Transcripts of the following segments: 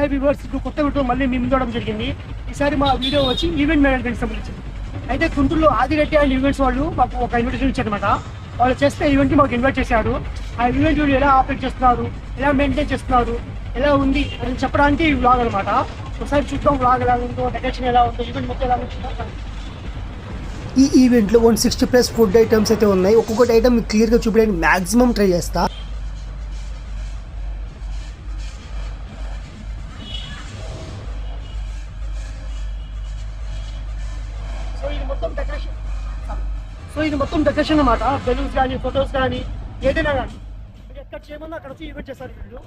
Hi viewers ఇప్పుడు కొత్త video మళ్ళీ మేము చూడడం జరిగింది. ఈసారి మా వీడియో వచ్చి ఈవెంట్ మేనేజ్మెంట్ సంబంధించింది. అయితే గుంటూరులో ఆదిరెడ్డి అండ్ ఈవెంట్స్ వాళ్ళు మాకు ఒక ఇన్విటేషన్ ఇచ్చారనమాట వాళ్ళు చేస్తే ఈవెంట్కి మాకు ఇన్వైట్ చేశారు. ఆ ఈవెంట్ వీళ్ళు ఎలా ఆపరేట్ చేస్తున్నారు ఎలా మెయింటైన్ చేస్తున్నారు ఎలా ఉంది అని చెప్పడానికి ఈ వ్లాగ్ అనమాట ఒకసారి చూద్దాం వ్లాగ్ ఎలా ఉందో డెకరేషన్ ఎలా ఉందో ఈవెంట్ మొత్తం ఎలా ఉందో ఈ ఈవెంట్లో one sixty plus food items అయితే ఉన్నాయి. ఒక్కొక్కటి ఐటమ్ క్లియర్గా చూపించడానికి మ్యాక్సిమం ట్రై చేస్తా. లొకేషన్ అనమాట బెలూన్స్ కానీ ఫొటోస్ కానీ ఏదైనా కానీ ఎక్కడ చేయమన్నా అక్కడ వచ్చి ఈవెంట్ చేస్తారు వీళ్ళు.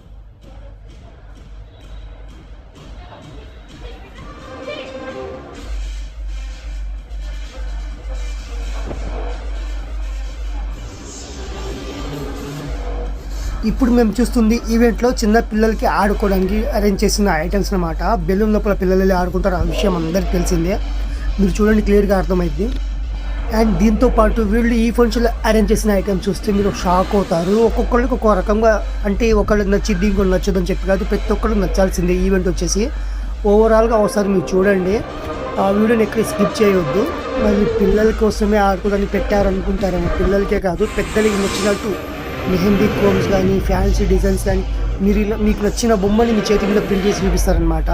ఇప్పుడు మేము చూస్తుంది ఈవెంట్లో చిన్న పిల్లలకి ఆడుకోవడానికి అరేంజ్ చేసిన ఐటమ్స్ అనమాట బెలూన్ లోపల పిల్లలు ఆడుకుంటారు ఆ విషయం అందరికి తెలిసిందే. మీరు చూడండి క్లియర్గా అర్థమైంది అండ్ దీంతో పాటు వీళ్ళు ఈ ఫంక్షన్లో అరేంజ్ చేసిన ఐటమ్స్ చూస్తే మీరు షాక్ అవుతారు. ఒక్కొక్కరికి ఒక్కో రకంగా అంటే ఒకళ్ళు నచ్చింది ఇంకొకరు నచ్చదని చెప్పి కాదు ప్రతి ఒక్కరు నచ్చాల్సిందే ఈవెంట్ వచ్చేసి. ఓవరాల్గా ఒకసారి మీరు చూడండి. ఆ వీడియోని ఎక్కడ స్కిప్ చేయొద్దు. మరి పిల్లల కోసమే ఆడుకోవడానికి పెట్టారనుకుంటారేమో. పిల్లలకే కాదు పెద్దలకి నచ్చినట్టు మెహందీ కోమ్స్ కానీ ఫ్యాన్సీ డిజైన్స్ కానీ మీరు ఇలా మీకు నచ్చిన బొమ్మని మీ చేతి మీద ప్రింట్ చేసి చూపిస్తారనమాట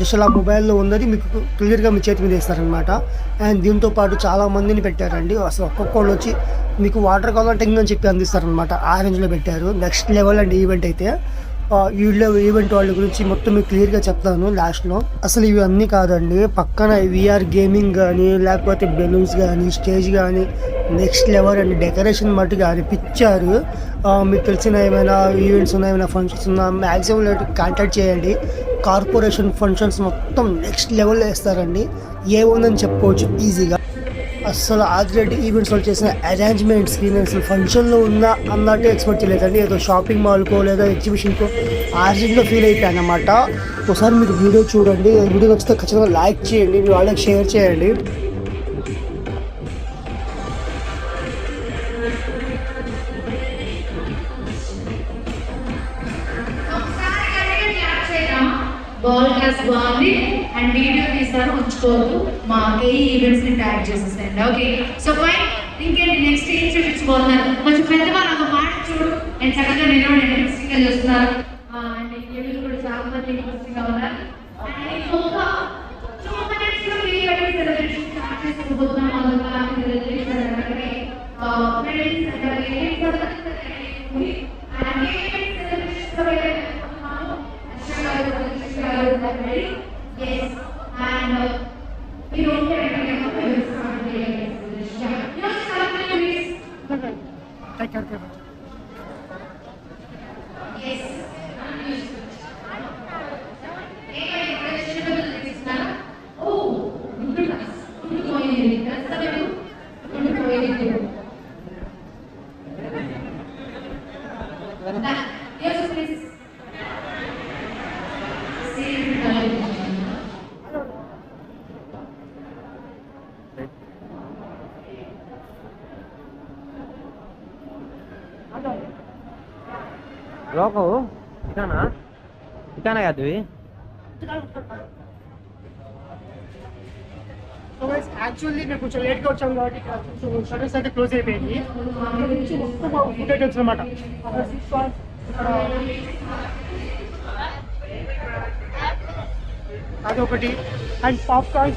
జస్ట్ అలా మొబైల్లో ఉన్నది మీకు క్లియర్గా మీ చేతి మీద వేస్తారనమాట అండ్ దీంతో పాటు చాలా మందిని పెట్టారండి. అసలు ఒక్కొక్కళ్ళు వచ్చి మీకు వాటర్ కావాలంటే ఇంకని చెప్పి అందిస్తారనమాట ఆ రేంజ్లో పెట్టారు. నెక్స్ట్ లెవెల్ అండి ఈవెంట్ అయితే వీళ్ళు వీళ్ళ ఈవెంట్ వాళ్ళ గురించి మొత్తం మీకు క్లియర్గా చెప్తాను లాస్ట్లో. అసలు ఇవి అన్నీ కాదండి. పక్కన విఆర్ గేమింగ్ కానీ లేకపోతే బెలూన్స్ కానీ స్టేజ్ కానీ నెక్స్ట్ లెవెల్ అండి డెకరేషన్ మట్టు కానీ పిచ్చారు. మీకు తెలిసిన ఏమైనా ఈవెంట్స్ ఉన్నా ఏమైనా ఫంక్షన్స్ ఉన్నా మ్యాక్సిమం కాంటాక్ట్ చేయండి. కార్పొరేషన్ ఫంక్షన్స్ మొత్తం నెక్స్ట్ లెవెల్లో వేస్తారండి. ఏ ఉందని చెప్పుకోవచ్చు ఈజీగా. అసలు ఆదిరెడ్డి ఈవెంట్స్ వాళ్ళు చేసిన అరేంజ్మెంట్స్కి నేను అసలు ఫంక్షన్లో ఉన్నా అన్నట్టు ఎక్స్పెక్ట్ చేయలేదండి. ఏదో షాపింగ్ మాల్కో లేదా ఎగ్జిబిషన్కో ఆ ఫీల్ అయిపోయాను అనమాట ఒకసారి మీరు వీడియో చూడండి. వీడియో నచ్చితే ఖచ్చితంగా లైక్ చేయండి. మీ వాళ్ళకి షేర్ చేయండి. బాల్ క్లాస్ బాగుంది అండ్ వీడియో తీస్తారు ఉంచుకోవద్దు మా ఏ ఈవెంట్స్ని ట్యాగ్ చేసేసండి ఓకే సో ఫైన్ ఇంకేంటి? నెక్స్ట్ ఏం చూపించుకోతున్నారు కొంచెం పెద్దవాళ్ళు ఒక మాట చూడు. నేను చక్కగా నిలబడి ఇంట్రెస్టింగ్గా చూస్తున్నారు. అండ్ ఈవెంట్ కూడా చాలా మంది ఇంట్రెస్టింగ్ ఉన్నారు అండ్ ఇంకొక సెలబ్రేషన్ స్టార్ట్ చేసుకోబోతున్నాం అందువల్ల సెలబ్రేషన్ అలాగే ఇటానా ఇటానా కాదు ఇవి సో గైస్ యాక్చువల్లీ మేము కొంచెం లేట్గా వచ్చాం కాబట్టి ఇక్కడ కొంచెం షటర్స్ అయితే క్లోజ్ అయిపోయింది ఇక్కడ నుంచి మొత్తం ఫుడ్ ఐటమ్స్ అనమాట అక్కడ six corns, ఇక్కడ అదొకటి అండ్ పాప్కార్న్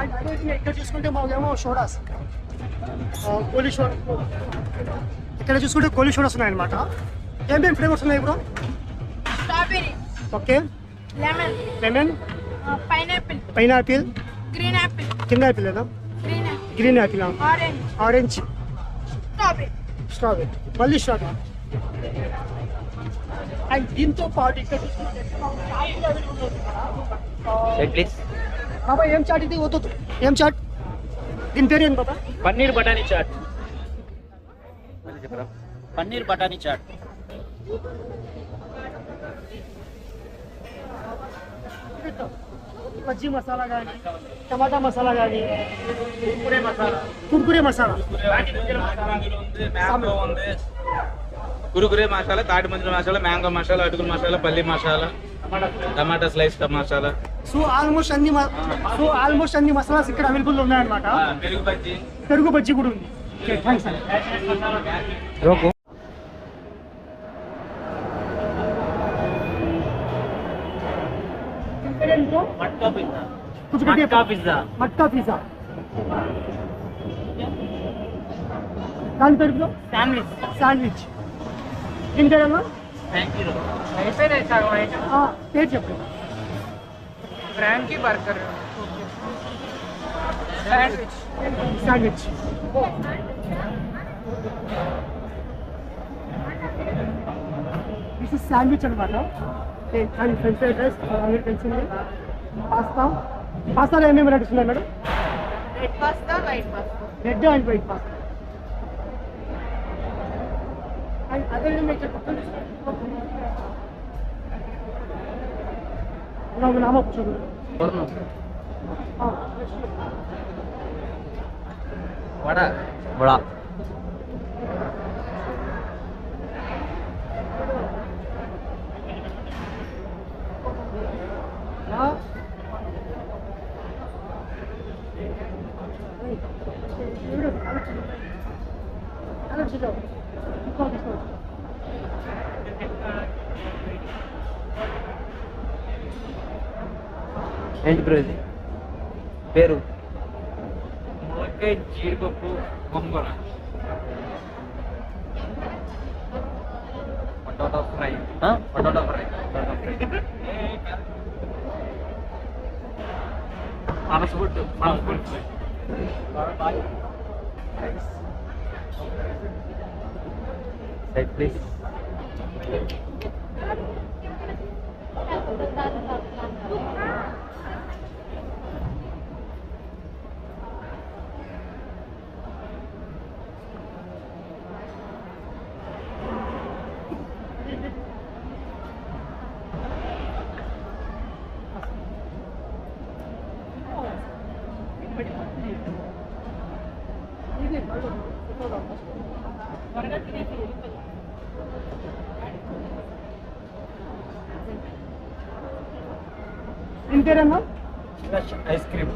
అండ్ ఇక్కడ చూసుకుంటే మాకేమో షోడాస్. కోలి షోడా ఇక్కడ చూసుకుంటే కోలి షోడాస్ ఉన్నాయన్నమాట. ఏమేమి ఫ్లేవర్స్ ఉన్నాయి bro? Strawberry okay. Lemon. Lemon. Pineapple. Pineapple. Green apple కింద యాపిల్ లేదా green apple orange. Orange. Strawberry strawberry మళ్ళీ స్ట్రాబెరీ అండ్ దీంతో పాటు ఇక్కడ చూసుకుంటే బాబా ఏం చాట్ ఇది? వద్దు ఏం చాట్? దీని పేరు ఏంటి బాబా? పన్నీర్ బఠానీ చాట్. పన్నీర్ బఠానీ చాట్. బజ్జీ మసాలా కానీ టమాటా మసాలా కానీ కుర్కురే మసాలా. కుర్కురే మసాలా. కురుకురే తాటి మంజుల మసాలా మ్యాంగో మసాలా అటుకుల మసాలా పల్లి మసాలా టమాటా స్లైస్ మసాలా. సో ఆల్మోస్ట్ అన్ని మ- సో ఆల్మోస్ట్ అన్ని మసాలాస్ ఇక్కడ అవైలబుల్ ఉన్నాయన్నమాట. పెరుగు బజ్జీ. పెరుగు బజ్జీ కూడా ఉంది. ఓకే థ్యాంక్స్ అండి దాని పేరు శాండ్విచ్. శాండ్విచ్. పేరు చెప్పండి. బ్రాండ్కి burger sandwich sandwich this is sandwich అనమాట. అండ్ ఫ్రెంచ్ ఫ్రైడ్ రైస్ అందరికి తెలిసింది పాస్తా పాస్తాలో ఏమేమి వెరైటీస్ ఉన్నాయి madam? Red pasta white pasta red and white pasta and అదే Una buna ama kutu. Vada vada 하나 주죠. 이거 어디 있어? ఏంటి బ్రో ఇది? పేరు? ములక్కాయ జీడిపప్పు గొంగర. Potato fry. Potato fry. పనసబుట్టు పనసబుట్టు side please పేరన్నా ice cream.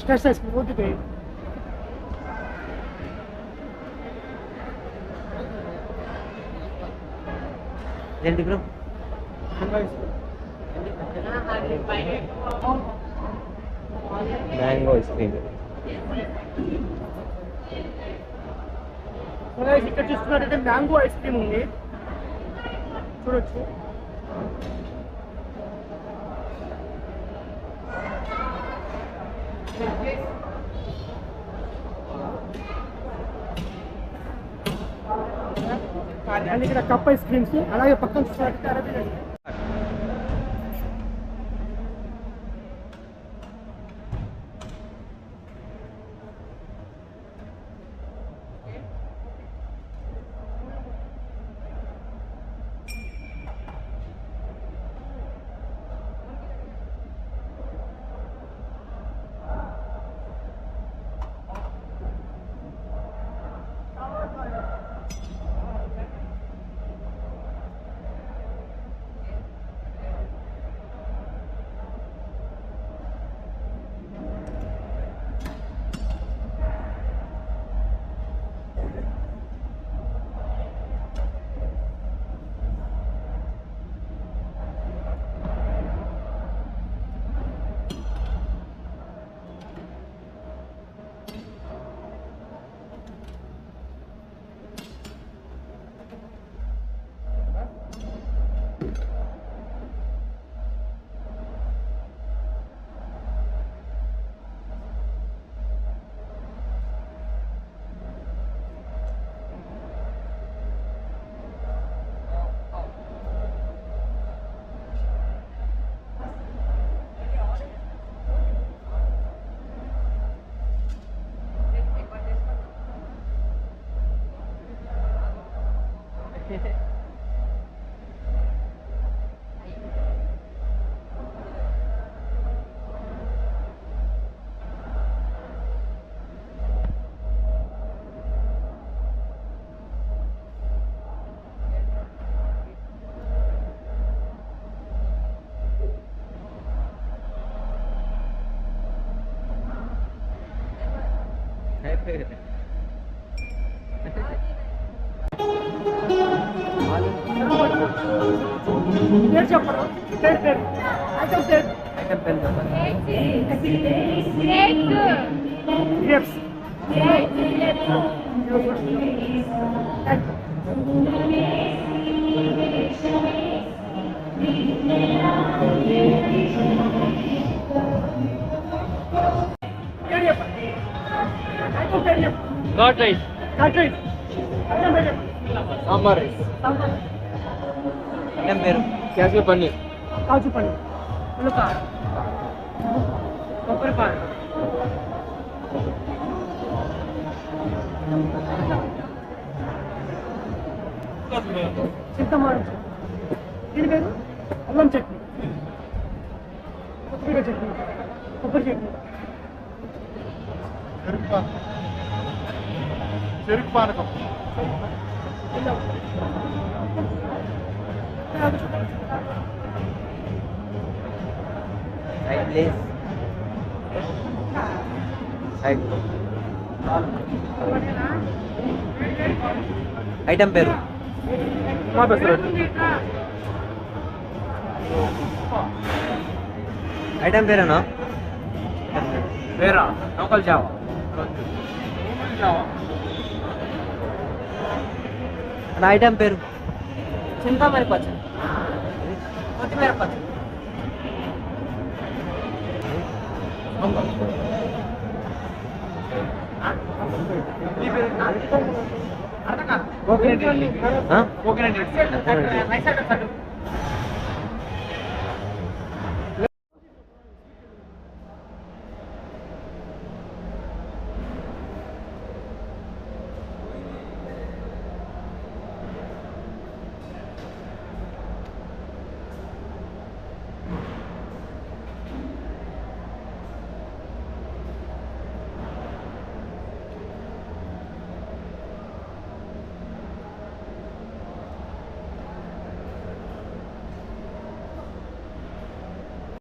Stress ice cream okay పేరు. ఏంటి బ్రో? Mango ice cream. ఇక్కడ చూస్తున్నట్టయితే మ్యాంగో ఐస్ క్రీమ్ ఉంది. చూడొచ్చు. అండ్ ఇక్కడ కప్ ఐస్ క్రీమ్స్ అలాగే పక్కన అరబీ Yeah. చెప్పరు పేరు పేరు ఐటమ్ పేరు గ్రేప్స్ పేరు cut rice cut rice sambar rice ನಮ್ಮ ಪೇರು ಕ್ಯಾಜು ಪನ್ನೀರ್ ಕಾಜು ಪನ್ನೀರ್ ಉಳುಕ ಕೊಬ್ಬರಿ ಪಾನ್ చింతమాడు దీని పేరు అల్లం చట్నీ కొబ్బరికాయ చట్నీ కొబ్బరి చట్నీ చెరుకు పానకం. ఐటమ్ పేరు? ఐటమ్ పేరేనా? పేరా? నౌకల్ చావా చావా ఐటమ్ పేరు? చింతామణి పచ్చడి. కొత్తిమీర పచ్చడి. కోకోనట్ ఆ? కోకోనట్